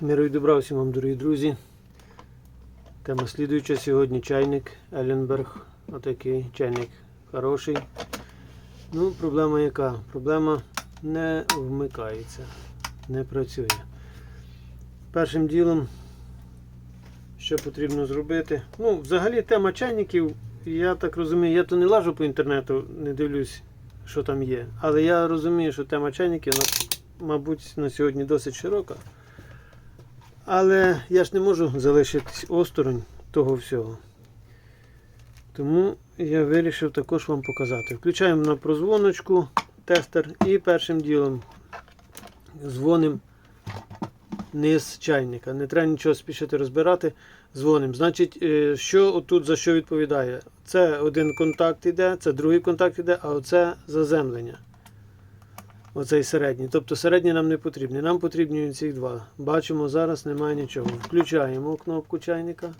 Миру і добра всім вам, дорогі друзі. Тема слідуюча сьогодні чайник Еленберг. Отакий чайник хороший. Ну, проблема яка? Проблема не вмикається, не працює. Першим ділом, що потрібно зробити. Ну, взагалі тема чайників, я так розумію, я то не лажу по інтернету, не дивлюсь, що там є. Але я розумію, що тема чайників, мабуть, на сьогодні досить широка. Але я ж не можу залишитись осторонь того всього. Тому я вирішив також вам показати. Включаємо на прозвоночку тестер і першим ділом дзвонимо низ чайника. Не треба нічого спішити розбирати. Дзвонимо. Значить, е, що отут за що відповідає? Це один контакт іде, це другий контакт іде, а оце заземлення. Оцей середній. Тобто середній нам не потрібний. Нам потрібні ці два. Бачимо, зараз немає нічого. Включаємо кнопку чайника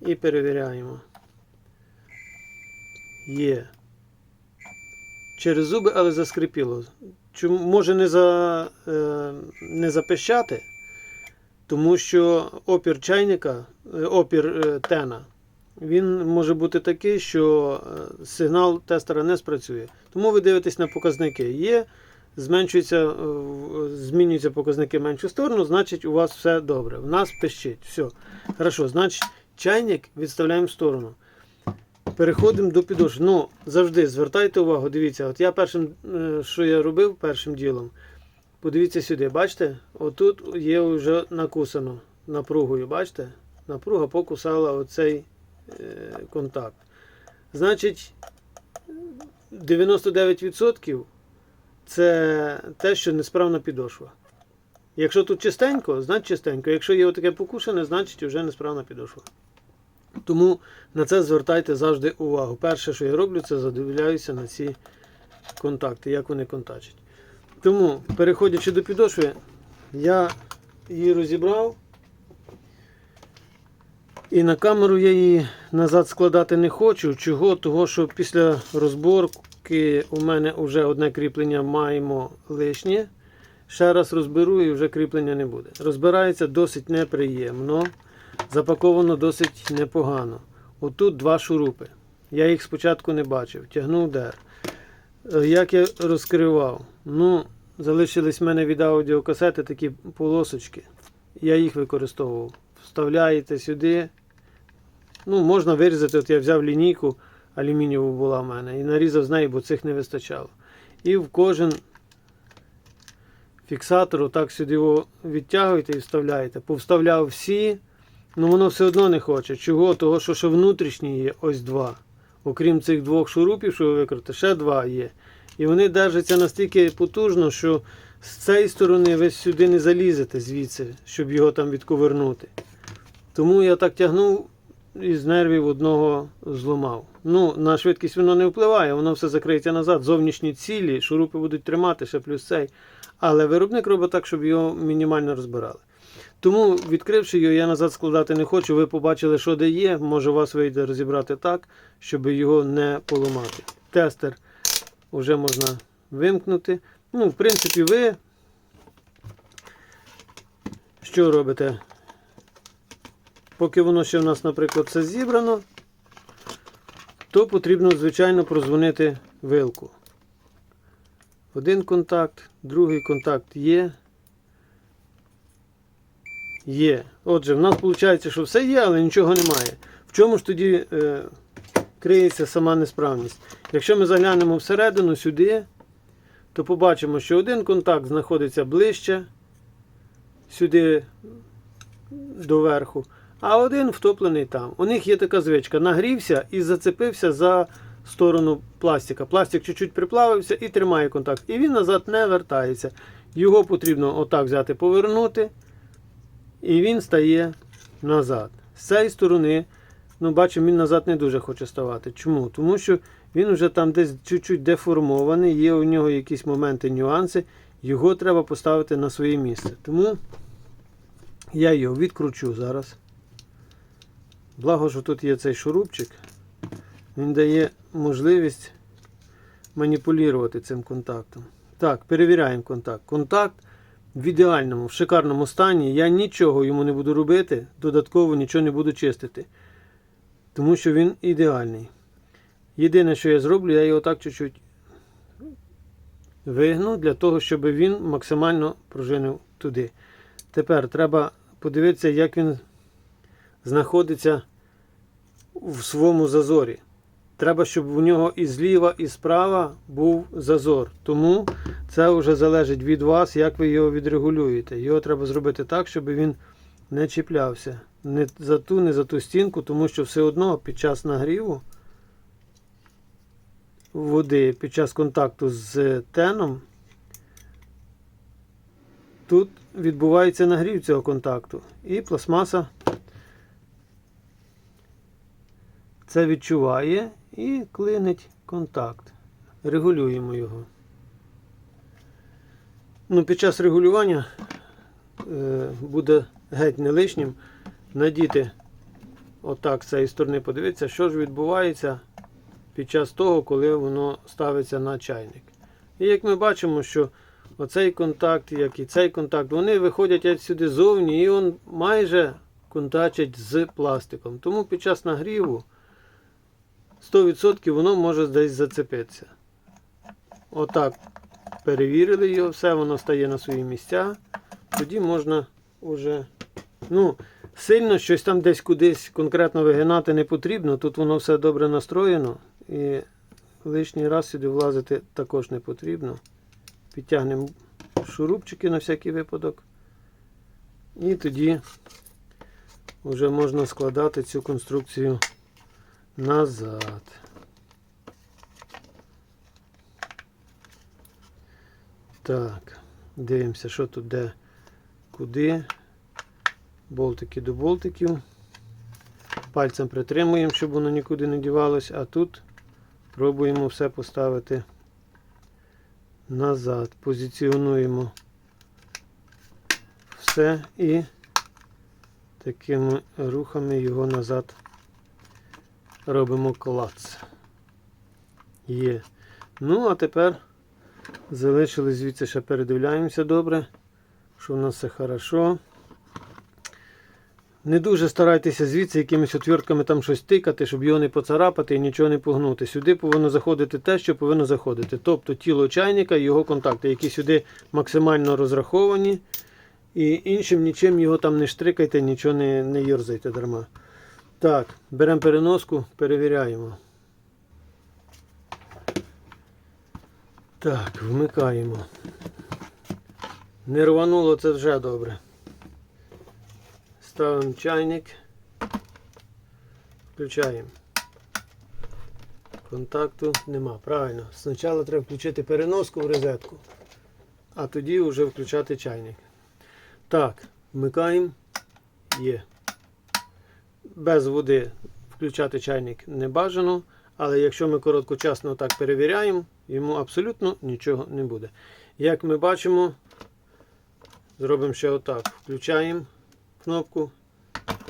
і перевіряємо. Є. Через зуби, але заскрипіло. Чому може не, за, е, не запищати? Тому що опір чайника, е, опір е, тена, він може бути такий, що е, сигнал тестера не спрацює. Тому ви дивитесь на показники. Є, зменшується, е, змінюються показники в меншу сторону, значить у вас все добре. В нас пищить. Все. Хорошо, значить, чайник відставляємо в сторону. Переходимо до підошви. Ну, завжди звертайте увагу, дивіться, от я першим, е, що я робив першим ділом, подивіться сюди, бачите? Отут є вже накусано напругою, бачите? Напруга покусала оцей е, контакт. Значить, 99% це те, що несправна підошва. Якщо тут чистенько, значить чистенько. Якщо є отаке покушене, значить вже несправна підошва. Тому на це звертайте завжди увагу. Перше, що я роблю, це задивляюся на ці контакти, як вони контачать. Тому, переходячи до підошви, я її розібрав. І на камеру я її назад складати не хочу. Чого? Того, що після розборки у мене вже одне кріплення маємо лишнє. Ще раз розберу і вже кріплення не буде. Розбирається досить неприємно. Запаковано досить непогано. Отут два шурупи. Я їх спочатку не бачив. Тягнув дер. Е, Як я розкривав? Ну, залишились в мене від аудіокасети такі полосочки. Я їх використовував. Вставляєте сюди. Ну, можна вирізати. От я взяв лінійку, алюмінієву була в мене, і нарізав з неї, бо цих не вистачало. І в кожен фіксатор отак сюди його відтягуєте і вставляєте. Повставляв всі. Ну воно все одно не хоче. Чого? Того, що ще внутрішні є ось два. Окрім цих двох шурупів, що ви викрите, ще два є. І вони держаться настільки потужно, що з цієї сторони ви сюди не залізете звідси, щоб його там відковернути. Тому я так тягнув і з нервів одного зламав. Ну, на швидкість воно не впливає, воно все закриється назад. Зовнішні цілі, шурупи будуть тримати, ще плюс цей. Але виробник робить так, щоб його мінімально розбирали. Тому, відкривши його, я назад складати не хочу. Ви побачили, що де є. Може, у вас вийде розібрати так, щоб його не поламати. Тестер вже можна вимкнути. Ну, в принципі, ви що робите? Поки воно ще в нас, наприклад, все зібрано, то потрібно, звичайно, прозвонити вилку. Один контакт, другий контакт є. Є. Отже, в нас виходить, що все є, але нічого немає. В чому ж тоді е, криється сама несправність? Якщо ми заглянемо всередину сюди, то побачимо, що один контакт знаходиться ближче сюди до верху, а один втоплений там. У них є така звичка. Нагрівся і зацепився за сторону пластика. Пластик чуть-чуть приплавився і тримає контакт. І він назад не вертається. Його потрібно отак взяти, повернути. І він стає назад. З цієї сторони, ну, бачимо, він назад не дуже хоче ставати. Чому? Тому що він вже там десь чуть-чуть деформований, є у нього якісь моменти, нюанси. Його треба поставити на своє місце. Тому я його відкручу зараз. Благо, що тут є цей шурупчик. Він дає можливість маніпулювати цим контактом. Так, перевіряємо контакт. Контакт в ідеальному, в шикарному стані. Я нічого йому не буду робити, додатково нічого не буду чистити. Тому що він ідеальний. Єдине, що я зроблю, я його так чуть-чуть вигну для того, щоб він максимально пружинив туди. Тепер треба подивитися, як він знаходиться в своєму зазорі. Треба, щоб у нього і зліва, і справа був зазор. Тому це вже залежить від вас, як ви його відрегулюєте. Його треба зробити так, щоб він не чіплявся. Не за ту, не за ту стінку, тому що все одно під час нагріву води, під час контакту з теном, тут відбувається нагрів цього контакту. І пластмаса це відчуває і клинить контакт. Регулюємо його. Ну, під час регулювання е, буде геть не лишнім надіти отак з цієї сторони, подивитися, що ж відбувається під час того, коли воно ставиться на чайник. І як ми бачимо, що оцей контакт, як і цей контакт, вони виходять сюди зовні і він майже контачить з пластиком. Тому під час нагріву 100% воно може десь зацепитися. Отак перевірили його, все воно стає на свої місця. Тоді можна вже. Ну, сильно щось там десь кудись конкретно вигинати не потрібно. Тут воно все добре настроєно. І лишній раз сюди влазити також не потрібно. Підтягнемо шурупчики на всякий випадок. І тоді вже можна складати цю конструкцію назад. Так, дивимося, що тут де, куди. Болтики до болтиків. Пальцем притримуємо, щоб воно нікуди не дівалось, а тут пробуємо все поставити назад. Позиціонуємо все і такими рухами його назад робимо клац. Є. Ну, а тепер залишили звідси ще передивляємося добре, що в нас все хорошо. Не дуже старайтеся звідси якимись отвіртками там щось тикати, щоб його не поцарапати і нічого не погнути. Сюди повинно заходити те, що повинно заходити. Тобто тіло чайника і його контакти, які сюди максимально розраховані. І іншим нічим його там не штрикайте, нічого не, не йорзайте дарма. Так, беремо переноску, перевіряємо. Так, вмикаємо. Не рвануло це вже добре. Ставимо чайник. Включаємо. Контакту нема. Правильно. Спочатку треба включити переноску в розетку, а тоді вже включати чайник. Так, вмикаємо. Є. Без води включати чайник не бажано, але якщо ми короткочасно так перевіряємо, йому абсолютно нічого не буде. Як ми бачимо, зробимо ще отак. Включаємо кнопку,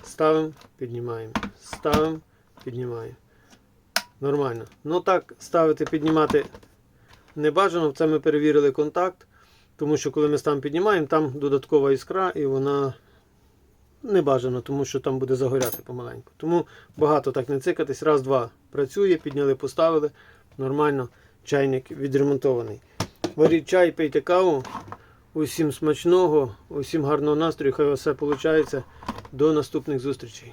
ставимо, піднімаємо, ставимо, піднімаємо. Нормально. Ну так, ставити, піднімати не бажано. Це ми перевірили контакт. Тому що коли ми там піднімаємо, там додаткова іскра і вона не бажано, тому що там буде загоряти помаленьку. Тому багато так не цикатись. Раз, два працює, підняли, поставили. Нормально, чайник відремонтований. Варіть чай, пийте каву. Усім смачного, усім гарного настрою, хай все виходить. До наступних зустрічей.